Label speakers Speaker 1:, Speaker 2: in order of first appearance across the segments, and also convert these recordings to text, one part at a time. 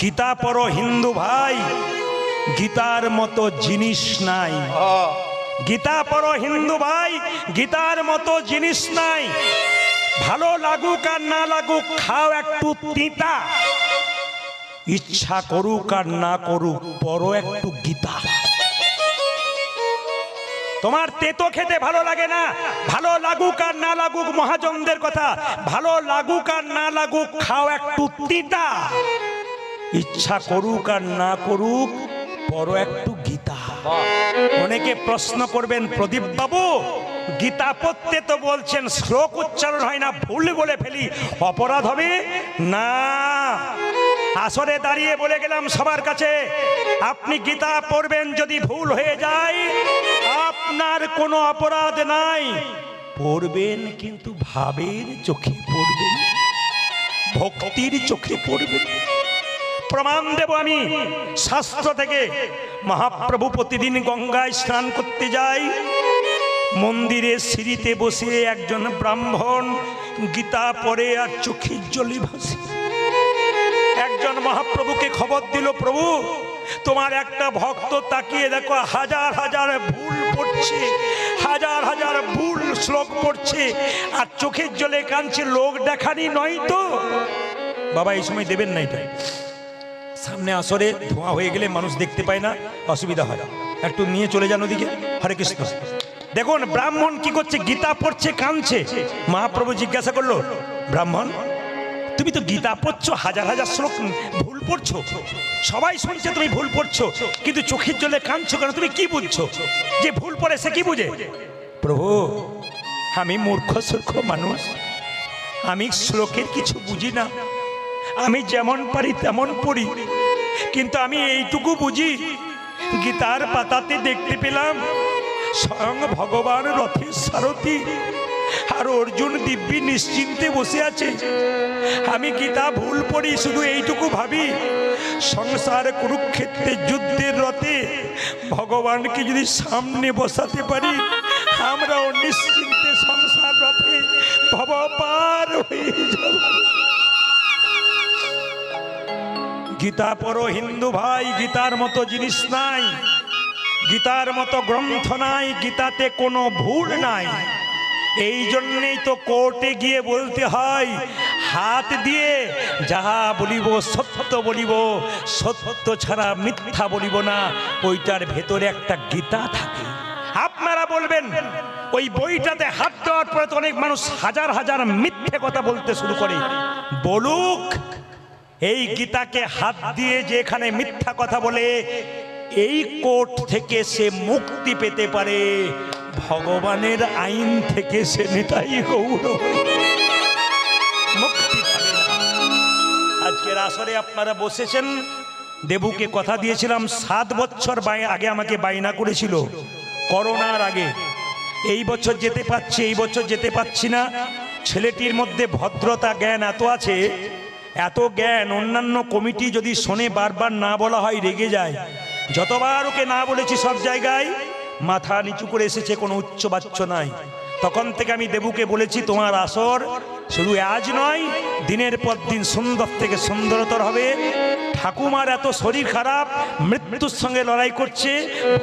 Speaker 1: গীতা পড়ো হিন্দু ভাই গীতার মতো জিনিস নাই গীতা পড়ো হিন্দু ভাই গীতার মতো জিনিস নাই ভালো লাগুক আর না লাগুক খাও একটু তিতা ইচ্ছা করুক আর না করুক পড়ো একটু গীতা তোমার তেতো খেতে ভালো লাগে না ভালো লাগুক আর না লাগুক মহাজনদের কথা ভালো লাগুক আর না লাগুক খাও একটু তিতা ইচ্ছা করুক আর না করুক বড় একটু গীতা অনেকে প্রশ্ন করবেন প্রদীপ বাবু গীতা পড়তে তো বলছেন শ্লোক উচ্চারণ হয় না ভুল বলে ফেলি অপরাধ হবে না আসরে দাঁড়িয়ে বলে গেলাম সবার কাছে আপনি গীতা পড়বেন যদি ভুল হয়ে যায় আপনার কোনো অপরাধ নাই পড়বেন কিন্তু ভাবের চোখে পড়বেন ভক্তির চোখে পড়বেন প্রমাণ দেব আমি শাস্ত্র থেকে মহাপ্রভু প্রতিদিন গঙ্গায় স্নান করতে যাই মন্দিরে সিঁড়িতে বসে একজন ব্রাহ্মণ গীতা পরে আর চোখের জলি ভাসে একজন মহাপ্রভুকে খবর দিল প্রভু তোমার একটা ভক্ত তাকিয়ে দেখো হাজার হাজার ভুল পড়ছে হাজার হাজার ভুল শ্লোক পড়ছে আর চোখের জলে কাঁদছে লোক দেখানি নয় তো বাবা এই সময় দেবেন না এটা সামনে আসরে ধোঁয়া হয়ে গেলে মানুষ দেখতে পায় না অসুবিধা হয় একটু নিয়ে চলে যান ওদিকে হরে কৃষ্ণ দেখুন ব্রাহ্মণ কি করছে গীতা পড়ছে কাঁদছে মহাপ্রভু জিজ্ঞাসা করলো ব্রাহ্মণ তুমি তো গীতা পড়ছো হাজার হাজার শ্লোক ভুল পড়ছো সবাই শুনছে তুমি ভুল পড়ছো কিন্তু চোখের জলে কাঁদছো কেন তুমি কি বুঝছো যে ভুল পড়ে সে কি বুঝে প্রভু আমি মূর্খ সূর্খ মানুষ আমি শ্লোকের কিছু বুঝি না আমি যেমন পারি তেমন পড়ি কিন্তু আমি এইটুকু বুঝি গীতার পাতাতে দেখতে পেলাম স্বয়ং ভগবান রথের সারথী আর অর্জুন দিব্যি নিশ্চিন্তে বসে আছে আমি গীতা ভুল পড়ি শুধু এইটুকু ভাবি সংসার কুরুক্ষেত্রে যুদ্ধের রথে ভগবানকে যদি সামনে বসাতে পারি আমরাও নিশ্চিন্তে সংসার রথে ভবপার হয়ে যাব গীতা পড়ো হিন্দু ভাই গীতার মতো জিনিস নাই গীতার মতো গ্রন্থ নাই গীতাতে কোনো ভুল নাই এই জন্যেই তো কোর্টে গিয়ে বলতে হয় হাত দিয়ে যাহা বলিব সত্য বলিব সত্য ছাড়া মিথ্যা বলিব না ওইটার ভেতরে একটা গীতা থাকে আপনারা বলবেন ওই বইটাতে হাত দেওয়ার পরে তো অনেক মানুষ হাজার হাজার মিথ্যে কথা বলতে শুরু করে বলুক এই গীতাকে হাত দিয়ে যে এখানে মিথ্যা কথা বলে এই কোর্ট থেকে সে মুক্তি পেতে পারে ভগবানের আইন থেকে সে নেতাই গৌর মুক্তি আজকের আসরে আপনারা বসেছেন দেবুকে কথা দিয়েছিলাম সাত বছর আগে আমাকে বায়না করেছিল করোনার আগে এই বছর যেতে পারছি এই বছর যেতে পারছি না ছেলেটির মধ্যে ভদ্রতা জ্ঞান এত আছে এত জ্ঞান অন্যান্য কমিটি যদি শোনে বারবার না বলা হয় রেগে যায় যতবার ওকে না বলেছি সব জায়গায় মাথা নিচু করে এসেছে কোনো উচ্চ বাচ্চ নাই তখন থেকে আমি দেবুকে বলেছি তোমার আসর শুধু আজ নয় দিনের পর দিন সুন্দর থেকে সুন্দরতর হবে ঠাকুমার এত শরীর খারাপ মৃত্যুর সঙ্গে লড়াই করছে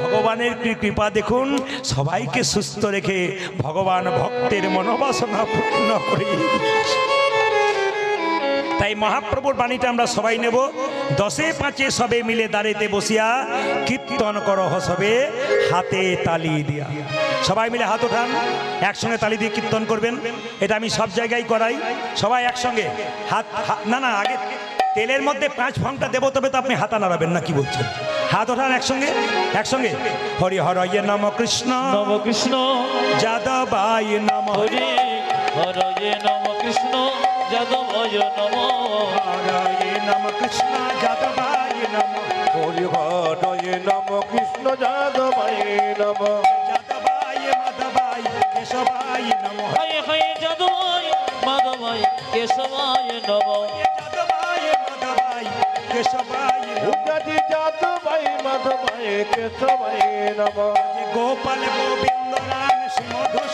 Speaker 1: ভগবানের কৃপা দেখুন সবাইকে সুস্থ রেখে ভগবান ভক্তের মনোবাসনা পূর্ণ করে তাই মহাপ্রভুর বাণীটা আমরা সবাই নেব দশে পাঁচে সবে মিলে দাঁড়িতে বসিয়া কীর্তন কর সবে হাতে তালি দিয়া সবাই মিলে হাত ওঠান একসঙ্গে তালি দিয়ে কীর্তন করবেন এটা আমি সব জায়গায় করাই সবাই একসঙ্গে হাত না না আগে তেলের মধ্যে পাঁচ ফংটা দেবো তবে তো আপনি হাতা নাড়াবেন না কি বলছেন হাত ওঠান একসঙ্গে একসঙ্গে হরি হরয় ইয়ে নম কৃষ্ণ নম কৃষ্ণ যাদবায় নম হরি হরয়ে নম কৃষ্ণ যাদবায় নম হরয়ে নম কৃষ্ণ যাদবায় নম হরি হরয়ে নম কৃষ্ণ যাদবায় নম যাদবায় মাধবায় কেশবায় নম হয়ে হয়ে যাদবায় মাধবায় কেশবায় নম যাদবায় মাধবায় কেশবায় উদ্যাদি যাদবায় মাধবায় কেশবায় নম গোপাল গোবিন্দ রাম শ্রী মধুস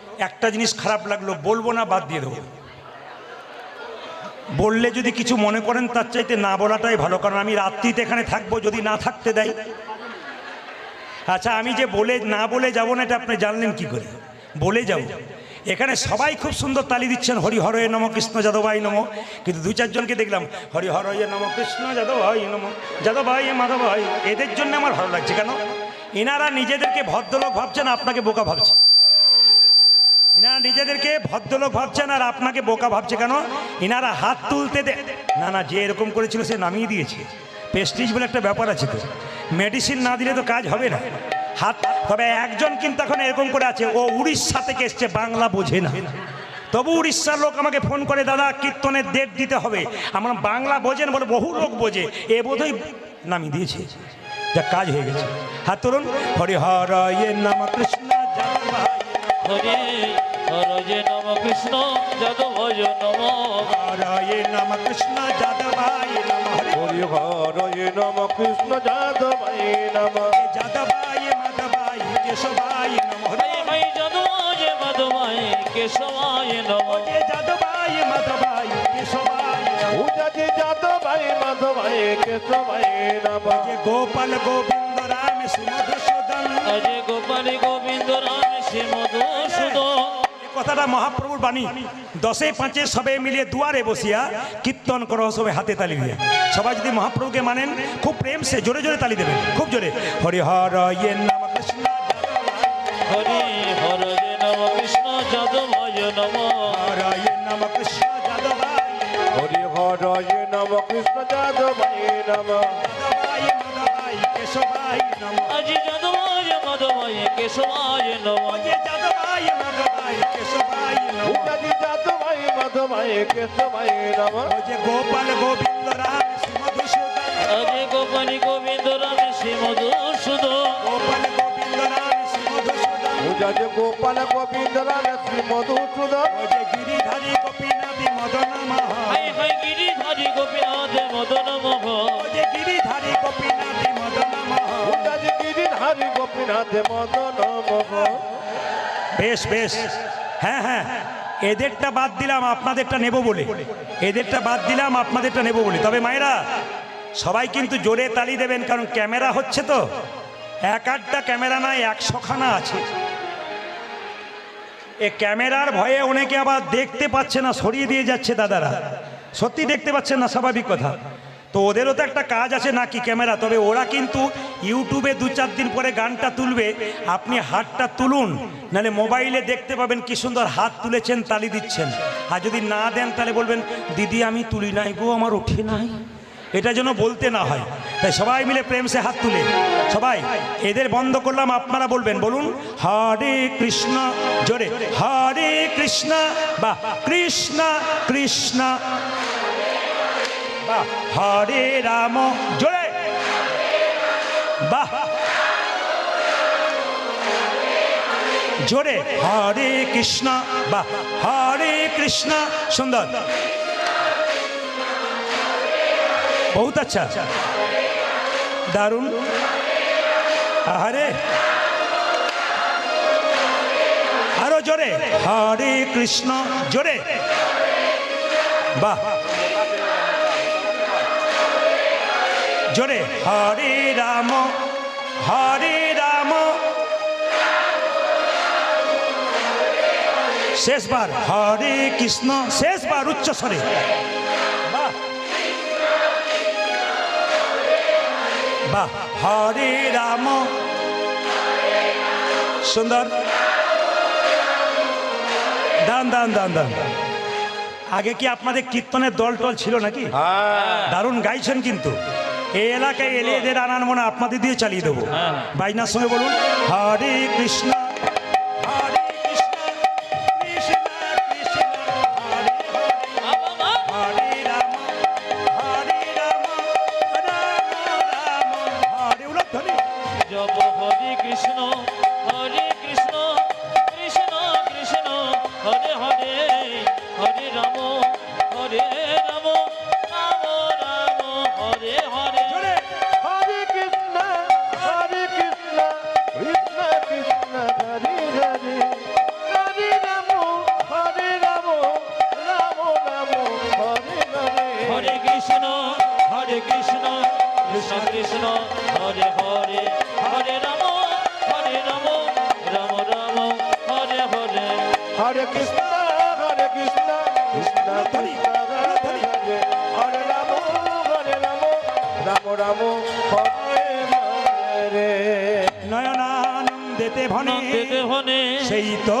Speaker 1: একটা জিনিস খারাপ লাগলো বলবো না বাদ দিয়ে দেবো বললে যদি কিছু মনে করেন তার চাইতে না বলাটাই ভালো কারণ আমি রাত্রিতে এখানে থাকবো যদি না থাকতে দেয় আচ্ছা আমি যে বলে না বলে যাব না এটা আপনি জানলেন কি করে বলে যাব এখানে সবাই খুব সুন্দর তালি দিচ্ছেন হরিহর নম কৃষ্ণ যাদব আই নম কিন্তু দু চারজনকে দেখলাম হরিহর নম কৃষ্ণ যাদবাই নম মাধব মাধবাই এদের জন্য আমার ভালো লাগছে কেন এনারা নিজেদেরকে ভদ্রলোক ভাবছেন আপনাকে বোকা ভাবছে ইনারা নিজেদেরকে ভদ্রলোক ভাবছেন আর আপনাকে বোকা ভাবছে কেন ইনারা হাত তুলতে দে না না যে এরকম করেছিল সে নামিয়ে দিয়েছে পেস্টিজ বলে একটা ব্যাপার আছে তো মেডিসিন না দিলে তো কাজ হবে না হাত তবে একজন কিন্তু এখন এরকম করে আছে ও উড়িষ্যা থেকে এসছে বাংলা বোঝে না তবু উড়িষ্যার লোক আমাকে ফোন করে দাদা কীর্তনের ডেট দিতে হবে আমার বাংলা বোঝেন বলে বহু লোক বোঝে এ বোধহয় নামিয়ে দিয়েছে যা কাজ হয়ে গেছে হাত তুলুন হরিহর নাম কৃষ্ণ হরে हरये नम कृष्ण जादवाय नम हरये नम कृष्ण जादवाय नम हरि हरये नम कृष्ण जादवाय नम जादवाय माधवाय केशवाय नम हरे भाई जादवाय माधवाय केशवाय नम जादवाय माधवाय केशवाय नम जादे जादवाय माधवाय केशवाय नम गोपाल गोविंद राम श्री मधुसूदन अजय गोपाल गोविंद राम श्री मधुसूदन কথাটা মহাপ্রভুর বাণী দশে পাঁচে সবে মিলিয়ে দুয়ারে বসিয়া কীর্তন করো সবে হাতে তালি দিয়ে সবাই যদি মহাপ্রভুকে মানেন খুব প্রেম সে জোরে জোরে তালি দেবেন খুব জোরে হরিহর ইয়ে কৃষ্ণ হরি হর ইয়ে নম কৃষ্ণ যাদব নম হরায় ইয়ে নম কৃষ্ণ যাদব নম কৃষ্ণ যাদব নম নম নম গোপাল গোবিন্দ রাম শ্রীমধুসূদন অজয় গোপাল গোবিন্দ রাম শ্রীমধুসূদন গোপাল গোবিন্দ রাম শ্রীমধুসূদন জজ গোপাল গোবিন্দ রাম শ্রীমধুসূদন অজয় গিরিধারী গোপীনাথ মদন মহ হয় গিরিধারী গোপীনাথ মদন মহ অজয় গিরিধারী গোপীনাথ মদন মহ জজ গিরিধারী গোপীনাথ মদন মহ বেশ বেশ হ্যাঁ হ্যাঁ এদেরটা বাদ দিলাম আপনাদেরটা নেব বলে এদেরটা বাদ দিলাম আপনাদেরটা নেব বলে তবে মায়েরা সবাই কিন্তু জোরে তালি দেবেন কারণ ক্যামেরা হচ্ছে তো এক আটটা ক্যামেরা নয় একশোখানা আছে এ ক্যামেরার ভয়ে অনেকে আবার দেখতে পাচ্ছে না সরিয়ে দিয়ে যাচ্ছে দাদারা সত্যি দেখতে পাচ্ছেন না স্বাভাবিক কথা তো ওদেরও তো একটা কাজ আছে নাকি ক্যামেরা তবে ওরা কিন্তু ইউটিউবে দু চার দিন পরে গানটা তুলবে আপনি হাতটা তুলুন নাহলে মোবাইলে দেখতে পাবেন কি সুন্দর হাত তুলেছেন তালি দিচ্ছেন আর যদি না দেন তাহলে বলবেন দিদি আমি তুলি নাই গো আমার উঠে নাই এটা যেন বলতে না হয় তাই সবাই মিলে প্রেমসে হাত তুলে সবাই এদের বন্ধ করলাম আপনারা বলবেন বলুন হরে কৃষ্ণ জোরে হরে কৃষ্ণ বা কৃষ্ণ কৃষ্ণ বাহ হরে রাম জোরে বাহ জোরে হরে কৃষ্ণ বা হরে কৃষ্ণ সুন্দর বহুত আচ্ছা দারুণ আহারে আরো জোরে হরে কৃষ্ণ জোরে বাহ জোরে হরি রাম হরি রাম শেষবার হরে কৃষ্ণ শেষবার উচ্চ স্বরে বা হরে রাম সুন্দর দান দান দান দান আগে কি আপনাদের কীর্তনের দল টল ছিল নাকি হ্যাঁ। দারুণ গাইছেন কিন্তু এই এলাকায় এলে এদের আনার মনে আপনাদের দিয়ে চালিয়ে দেবো হ্যাঁ। বাইনার সঙ্গে বলুন হরে কৃষ্ণ হরে কৃষ্ণ হরে কৃষ্ণ কৃষ্ণ কৃষ্ণ হরে হরে হরে রাম হরে রাম রাম রাম হরে হরে হরে কৃষ্ণ হরে কৃষ্ণ কৃষ্ণ কৃষ্ণ হরে হরে রাম হরে রাম রাম রাম হরে হরে নয়নানন্দেতে ভনে সেই তো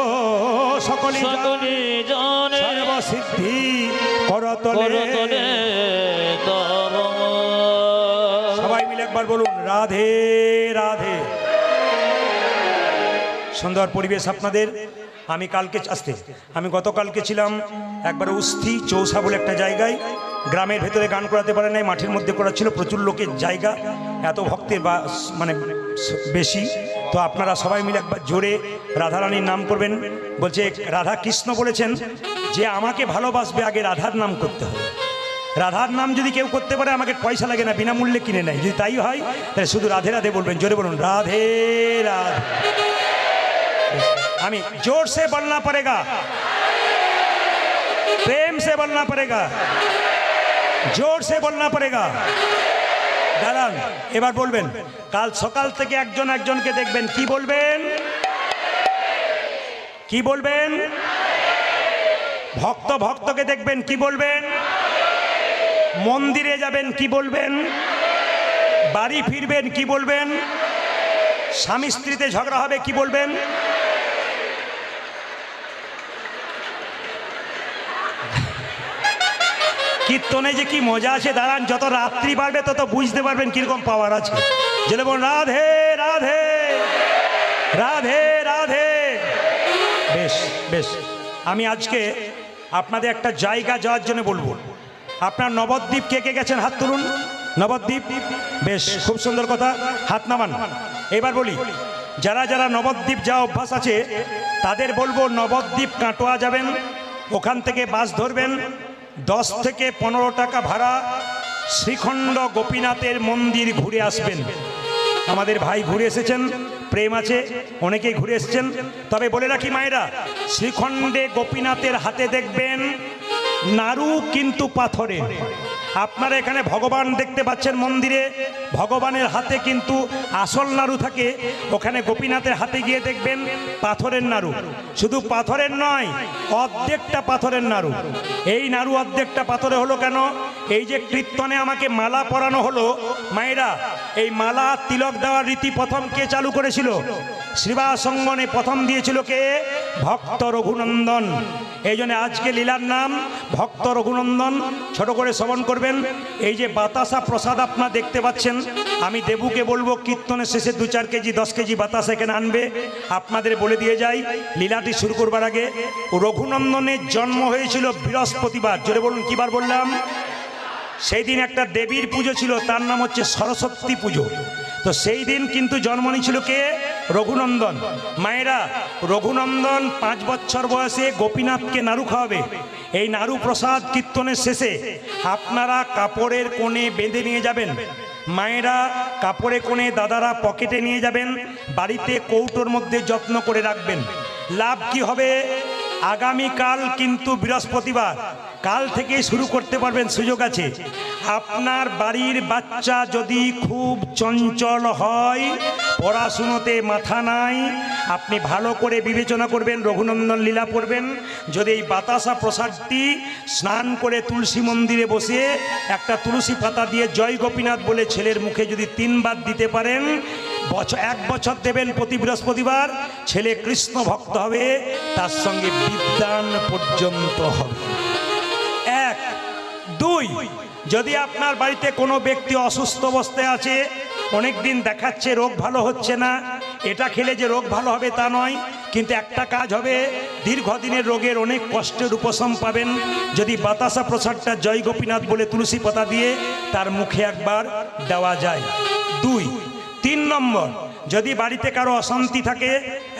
Speaker 1: সকলে সকলে জানে সিদ্ধি করতলে সবাই মিলে একবার বলুন রাধে রাধে সুন্দর পরিবেশ আপনাদের আমি কালকে আসতে আমি গতকালকে ছিলাম একবার উস্থি চৌসা বলে একটা জায়গায় গ্রামের ভেতরে গান করাতে পারে নাই মাঠের মধ্যে করা ছিল প্রচুর লোকের জায়গা এত ভক্তের বা মানে বেশি তো আপনারা সবাই মিলে একবার জোরে রাধারানীর নাম করবেন বলছে রাধা কৃষ্ণ বলেছেন যে আমাকে ভালোবাসবে আগে রাধার নাম করতে হবে রাধার নাম যদি কেউ করতে পারে আমাকে পয়সা লাগে না বিনামূল্যে কিনে নেয় যদি তাই হয় তাহলে শুধু রাধে রাধে বলবেন জোরে বলুন রাধে রাধে আমি জোর সে বলনা পড়েগা প্রেম সে বলনা পড়েগা জোর সে বলনা পড়েগা দাঁড়ান এবার বলবেন কাল সকাল থেকে একজন একজনকে দেখবেন কি বলবেন কি বলবেন ভক্ত ভক্তকে দেখবেন কি বলবেন মন্দিরে যাবেন কি বলবেন বাড়ি ফিরবেন কি বলবেন স্বামী স্ত্রীতে ঝগড়া হবে কি বলবেন কীর্তনে যে কি মজা আছে দাঁড়ান যত রাত্রি বাড়বে তত বুঝতে পারবেন কীরকম পাওয়ার আছে যেটা বল রাধে রাধে রাধে রাধে বেশ বেশ আমি আজকে আপনাদের একটা জায়গা যাওয়ার জন্য বলবো আপনার নবদ্বীপ কে কে গেছেন হাত তুলুন নবদ্বীপ বেশ খুব সুন্দর কথা হাত নামান এবার বলি যারা যারা নবদ্বীপ যাওয়া অভ্যাস আছে তাদের বলবো নবদ্বীপ কাটোয়া যাবেন ওখান থেকে বাস ধরবেন দশ থেকে পনেরো টাকা ভাড়া শ্রীখণ্ড গোপীনাথের মন্দির ঘুরে আসবেন আমাদের ভাই ঘুরে এসেছেন প্রেম আছে অনেকেই ঘুরে এসেছেন তবে বলে রাখি মায়েরা শ্রীখণ্ডে গোপীনাথের হাতে দেখবেন নারু কিন্তু পাথরে আপনারা এখানে ভগবান দেখতে পাচ্ছেন মন্দিরে ভগবানের হাতে কিন্তু আসল নাড়ু থাকে ওখানে গোপীনাথের হাতে গিয়ে দেখবেন পাথরের নাড়ু শুধু পাথরের নয় অর্ধেকটা পাথরের নাড়ু এই নাড়ু অর্ধেকটা পাথরে হলো কেন এই যে কীর্তনে আমাকে মালা পরানো হলো মায়েরা এই মালা তিলক দেওয়ার রীতি প্রথম কে চালু করেছিল শ্রীবাসঙ্গনে প্রথম দিয়েছিল কে ভক্ত রঘুনন্দন এই আজকে লীলার নাম ভক্ত রঘুনন্দন ছোট করে শ্রবণ করবে করবেন এই যে বাতাসা প্রসাদ আপনার দেখতে পাচ্ছেন আমি দেবুকে বলবো কীর্তনের শেষে দু চার কেজি দশ কেজি বাতাস এখানে আনবে আপনাদের বলে দিয়ে যাই লীলাটি শুরু করবার আগে রঘুনন্দনের জন্ম হয়েছিল বৃহস্পতিবার জোরে বলুন কিবার বললাম সেই দিন একটা দেবীর পুজো ছিল তার নাম হচ্ছে সরস্বতী পুজো তো সেই দিন কিন্তু জন্ম নিয়েছিল কে রঘুনন্দন মায়েরা রঘুনন্দন পাঁচ বছর বয়সে গোপীনাথকে নাড়ু খাওয়াবে এই নাড়ু প্রসাদ কীর্তনের শেষে আপনারা কাপড়ের কোণে বেঁধে নিয়ে যাবেন মায়েরা কাপড়ে কোণে দাদারা পকেটে নিয়ে যাবেন বাড়িতে কৌটোর মধ্যে যত্ন করে রাখবেন লাভ কি হবে আগামীকাল কিন্তু বৃহস্পতিবার কাল থেকে শুরু করতে পারবেন সুযোগ আছে আপনার বাড়ির বাচ্চা যদি খুব চঞ্চল হয় পড়াশুনোতে মাথা নাই আপনি ভালো করে বিবেচনা করবেন রঘুনন্দন লীলা পড়বেন যদি এই বাতাসা প্রসাদটি স্নান করে তুলসী মন্দিরে বসে একটা তুলসী পাতা দিয়ে জয় গোপীনাথ বলে ছেলের মুখে যদি তিনবার দিতে পারেন বছর এক বছর দেবেন প্রতি বৃহস্পতিবার ছেলে কৃষ্ণ ভক্ত হবে তার সঙ্গে বিদ্যান পর্যন্ত হবে এক দুই যদি আপনার বাড়িতে কোনো ব্যক্তি অসুস্থ অবস্থায় আছে অনেক দিন দেখাচ্ছে রোগ ভালো হচ্ছে না এটা খেলে যে রোগ ভালো হবে তা নয় কিন্তু একটা কাজ হবে দীর্ঘদিনের রোগের অনেক কষ্টের উপশম পাবেন যদি বাতাসা প্রসাদটা জয় গোপীনাথ বলে তুলসী পাতা দিয়ে তার মুখে একবার দেওয়া যায় দুই তিন নম্বর যদি বাড়িতে কারো অশান্তি থাকে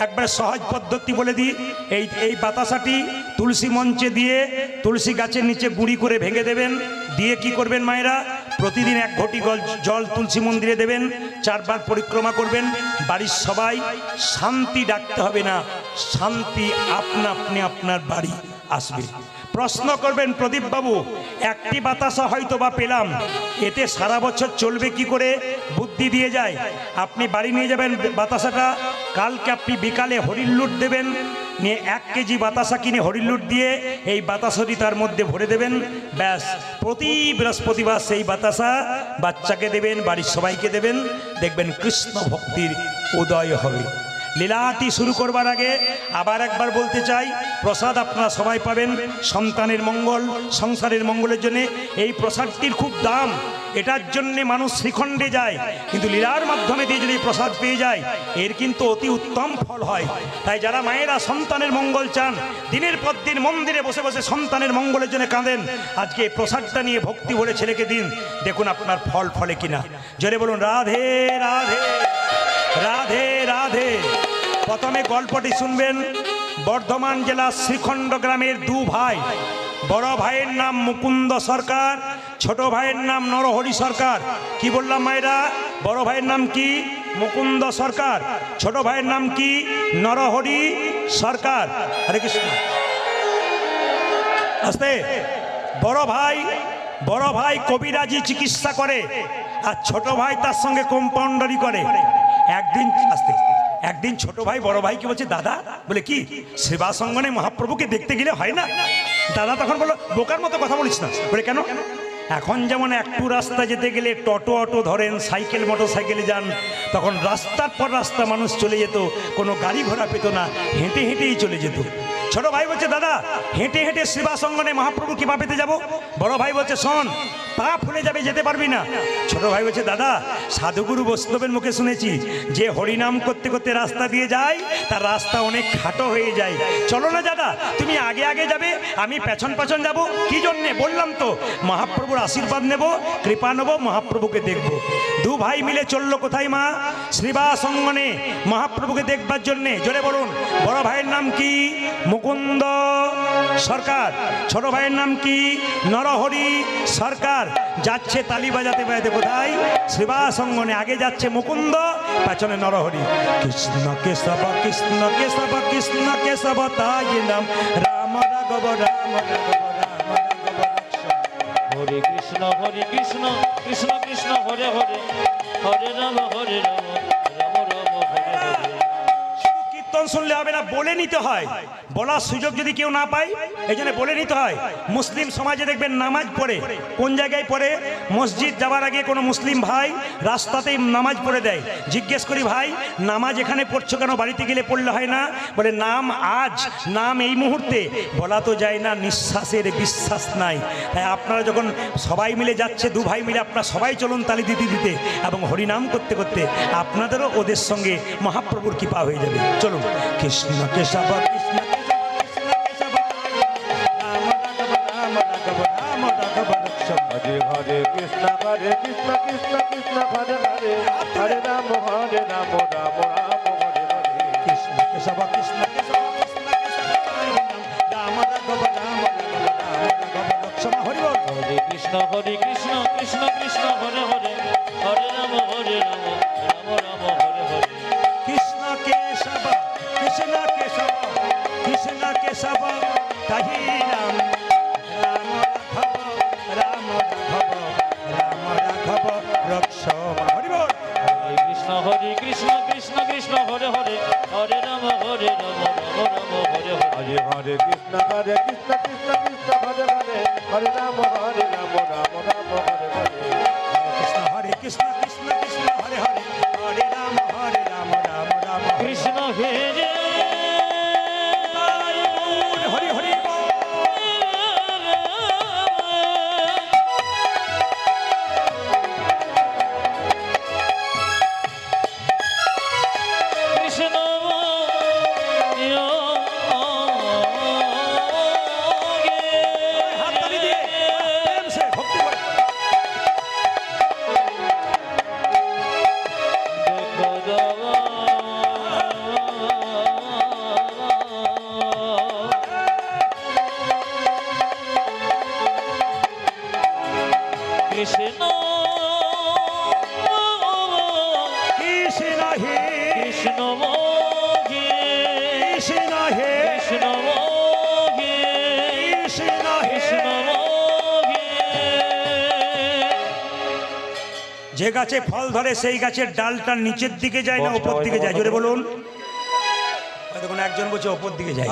Speaker 1: একবার সহজ পদ্ধতি বলে দিই এই এই বাতাসাটি তুলসী মঞ্চে দিয়ে তুলসী গাছের নিচে গুঁড়ি করে ভেঙে দেবেন দিয়ে কি করবেন মায়েরা প্রতিদিন এক ঘটি জল তুলসী মন্দিরে দেবেন চারবার পরিক্রমা করবেন বাড়ির সবাই শান্তি ডাকতে হবে না শান্তি আপনা আপনি আপনার বাড়ি আসবে প্রশ্ন করবেন প্রদীপ বাবু একটি বাতাসা হয়তো বা পেলাম এতে সারা বছর চলবে কি করে বুদ্ধি দিয়ে যায় আপনি বাড়ি নিয়ে যাবেন বাতাসাটা কালকে আপনি বিকালে হরিণ লুট দেবেন নিয়ে এক কেজি বাতাসা কিনে হরিলুট দিয়ে এই বাতাসাটি তার মধ্যে ভরে দেবেন ব্যাস প্রতি বৃহস্পতিবার সেই বাতাসা বাচ্চাকে দেবেন বাড়ির সবাইকে দেবেন দেখবেন কৃষ্ণ ভক্তির উদয় হবে লীলাটি শুরু করবার আগে আবার একবার বলতে চাই প্রসাদ আপনারা সবাই পাবেন সন্তানের মঙ্গল সংসারের মঙ্গলের জন্য এই প্রসাদটির খুব দাম এটার জন্যে মানুষ শ্রীখণ্ডে যায় কিন্তু লীলার মাধ্যমে দিয়ে যদি প্রসাদ পেয়ে যায় এর কিন্তু অতি উত্তম ফল হয় তাই যারা মায়েরা সন্তানের মঙ্গল চান দিনের পর দিন মন্দিরে বসে বসে সন্তানের মঙ্গলের জন্য কাঁদেন আজকে এই প্রসাদটা নিয়ে ভক্তি বলে ছেলেকে দিন দেখুন আপনার ফল ফলে কিনা জোরে বলুন রাধে রাধে রাধে রাধে প্রথমে গল্পটি শুনবেন বর্ধমান জেলার শ্রীখণ্ড গ্রামের দু ভাই বড় ভাইয়ের নাম মুকুন্দ সরকার ছোট ভাইয়ের নাম নরহরি সরকার কি বললাম মায়েরা বড় ভাইয়ের নাম কি মুকুন্দ সরকার ছোট ভাইয়ের নাম কি নরহরি সরকার হরে কৃষ্ণ আস্তে বড় ভাই বড় ভাই কবিরাজি চিকিৎসা করে আর ছোট ভাই তার সঙ্গে কম্পাউন্ডারি করে একদিন আসতে একদিন ছোট ভাই বড় ভাইকে বলছে দাদা বলে কি সেবা সঙ্গনে মহাপ্রভুকে দেখতে গেলে হয় না দাদা তখন বলো বোকার মতো কথা বলিস না বলে কেন এখন যেমন একটু রাস্তা যেতে গেলে টোটো অটো ধরেন সাইকেল মোটর সাইকেলে যান তখন রাস্তার পর রাস্তা মানুষ চলে যেত কোনো গাড়ি ঘোড়া পেত না হেঁটে হেঁটেই চলে যেত ছোট ভাই বলছে দাদা হেঁটে হেঁটে সেবা সঙ্গনে মহাপ্রভু কৃপা পেতে যাবো বড় ভাই বলছে শোন পা ফুলে যাবে যেতে পারবি না ছোট ভাই বলছে দাদা সাধুগুরু বৈষ্ণবের মুখে শুনেছি যে হরিনাম করতে করতে রাস্তা দিয়ে যায় তার রাস্তা অনেক খাটো হয়ে যায় চলো না দাদা তুমি আগে আগে যাবে আমি পেছন পেছন যাব কি জন্যে বললাম তো মহাপ্রভুর আশীর্বাদ নেব কৃপা নেব মহাপ্রভুকে দেখব দু ভাই মিলে চললো কোথায় মা শ্রীবাস অঙ্গনে মহাপ্রভুকে দেখবার জন্যে জোরে বলুন বড় ভাইয়ের নাম কি মুকুন্দ সরকার ছোট ভাইয়ের নাম কি নরহরি সরকার যাচ্ছে তালি বাজাতে বাজাতে কোথায় সেবা সঙ্গনে আগে যাচ্ছে মুকুন্দ পেছনে নরহরি কৃষ্ণ কেশব কৃষ্ণ কেশব কৃষ্ণ কেশব তাই নাম রাম রাঘব রাম হরে কৃষ্ণ হরে কৃষ্ণ কৃষ্ণ কৃষ্ণ হরে হরে হরে রাম হরে রাম কোরআন শুনলে হবে না বলে নিতে হয় বলার সুযোগ যদি কেউ না পায় এই জন্য বলে নিতে হয় মুসলিম সমাজে দেখবেন নামাজ পড়ে কোন জায়গায় পড়ে মসজিদ যাওয়ার আগে কোনো মুসলিম ভাই রাস্তাতেই নামাজ পড়ে দেয় জিজ্ঞেস করি ভাই নামাজ এখানে পড়ছো কেন বাড়িতে গেলে পড়লে হয় না বলে নাম আজ নাম এই মুহূর্তে বলা তো যায় না নিঃশ্বাসের বিশ্বাস নাই তাই আপনারা যখন সবাই মিলে যাচ্ছে দু ভাই মিলে আপনারা সবাই চলুন তালি দিতে দিতে এবং হরিনাম করতে করতে আপনাদেরও ওদের সঙ্গে মহাপ্রভুর কৃপা হয়ে যাবে চলুন কৃষ্ণ কেশব কৃষ্ণ হরে হরে কৃষ্ণ হরে কৃষ্ণ কৃষ্ণ কৃষ্ণ হরে হরে হরে রাম হরে রাম রাম রাম হরে হরে কৃষ্ণ কেশব কৃষ্ণ কেশব কৃষ্ণ কৃষ্ণ রাম রাঘব রাম রাঘব হরে হরে কৃষ্ণ হরে কৃষ্ণ কৃষ্ণ কৃষ্ণ হরে হরে হরে রাম হরে রাম কেশব তাহি রাম রাম রাঘব রাম রাঘব রাম রাঘব রক্ষ হরিবল হরে কৃষ্ণ হরে কৃষ্ণ কৃষ্ণ কৃষ্ণ হরে হরে হরে রাম হরে রাম রাম রাম হরে হরে হরে কৃষ্ণ হরে কৃষ্ণ কৃষ্ণ কৃষ্ণ হরে হরে হরে রাম হরে রাম রাম রাম হরে হরে কৃষ্ণ হরে কৃষ্ণ কৃষ্ণ কৃষ্ণ হরে হরে হরে রাম হরে রাম রাম রাম কৃষ্ণ হরে যে গাছে ফল ধরে সেই গাছের ডালটা নিচের দিকে যায় না উপর দিকে যায় জোরে বলুন একজন বলছে ওপর দিকে যায়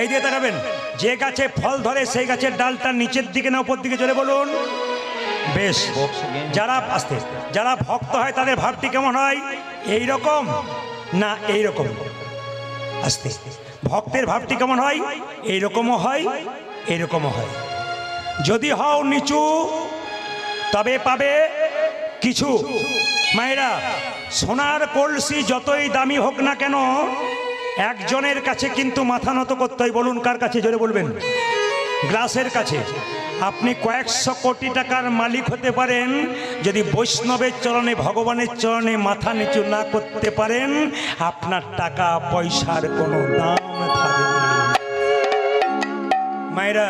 Speaker 1: এই দিয়ে দেখাবেন যে গাছে ফল ধরে সেই গাছের ডালটা নিচের দিকে না উপর দিকে জোরে বলুন বেশ যারা আসতে যারা ভক্ত হয় তাদের ভাবটি কেমন হয় এই রকম না এই রকম আস্তে ভক্তের ভাবটি কেমন হয় এইরকমও হয় রকমও হয় যদি হও নিচু তবে পাবে কিছু মায়েরা সোনার কলসি যতই দামি হোক না কেন একজনের কাছে কিন্তু মাথা নত করতে হয় বলুন কার কাছে জোরে বলবেন গ্লাসের কাছে আপনি কয়েকশো কোটি টাকার মালিক হতে পারেন যদি বৈষ্ণবের চরণে ভগবানের চরণে মাথা নিচু না করতে পারেন আপনার টাকা পয়সার কোনো দাম থাকবে মায়েরা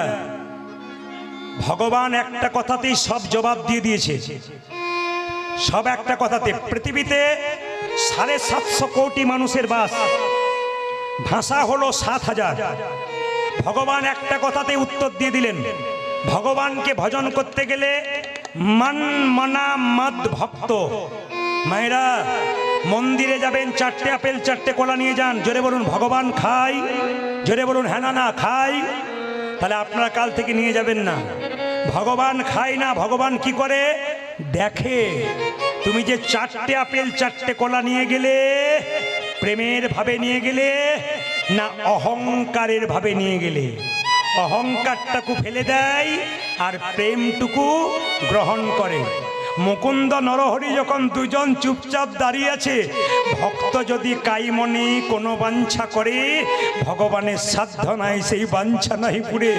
Speaker 1: ভগবান একটা কথাতেই সব জবাব দিয়ে দিয়েছে সব একটা কথাতে পৃথিবীতে সাড়ে সাতশো কোটি মানুষের বাস ভাষা হলো সাত হাজার ভগবান একটা কথাতে উত্তর দিয়ে দিলেন ভগবানকে ভজন করতে গেলে মন মনা মদ ভক্ত মায়েরা মন্দিরে যাবেন চারটে আপেল চারটে কলা নিয়ে যান জোরে বলুন ভগবান খাই জোরে বলুন হ্যাঁ না খাই তাহলে আপনারা কাল থেকে নিয়ে যাবেন না ভগবান খায় না ভগবান কি করে দেখে তুমি যে চারটে আপেল চারটে কলা নিয়ে গেলে প্রেমের ভাবে নিয়ে গেলে না অহংকারের ভাবে নিয়ে গেলে অহংকারটাকু ফেলে দেয় আর প্রেমটুকু গ্রহণ করে মুকুন্দ নরহরি যখন দুজন চুপচাপ দাঁড়িয়ে আছে ভক্ত যদি কাইমনি কোনো বাঞ্ছা করে ভগবানের সাধনায় সেই বাঞ্ছা নাই পুরে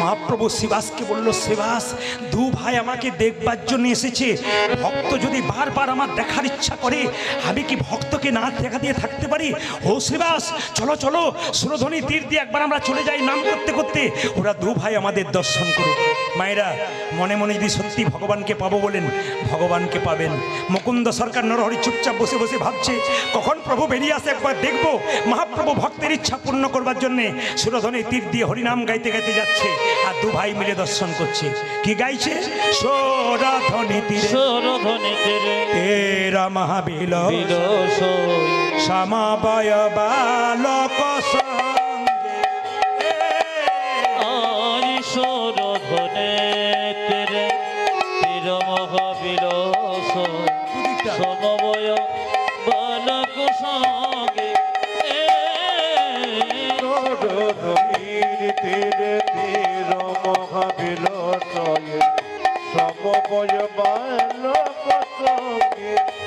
Speaker 1: মহাপ্রভু শিবাসকে বলল শিবাস দু ভাই আমাকে দেখবার জন্য এসেছে ভক্ত যদি বারবার আমার দেখার ইচ্ছা করে আমি কি ভক্তকে না দেখা দিয়ে থাকতে পারি ও শিবাস চলো চলো সুরধনী তীর দিয়ে একবার আমরা চলে যাই নাম করতে করতে ওরা দু ভাই আমাদের দর্শন করুক মায়েরা মনে মনে যদি সত্যি ভগবানকে পাবো বলেন ভগবানকে পাবেন মুকুন্দ সরকার নরহরি চুপচাপ বসে বসে ভাবছে কখন প্রভু বেরিয়ে আসে একবার দেখব মহাপ্রভু ভক্তের ইচ্ছা পূর্ণ করবার জন্যে সুরধনে তীর দিয়ে হরিনাম গাইতে গাইতে যাচ্ছে আর দু ভাই মিলে দর্শন করছে কি গাইছে সোরাধনে তীরে সোরধনে বালক নদীর তীরে তীর মহাবিল সমবয় বাল সঙ্গীত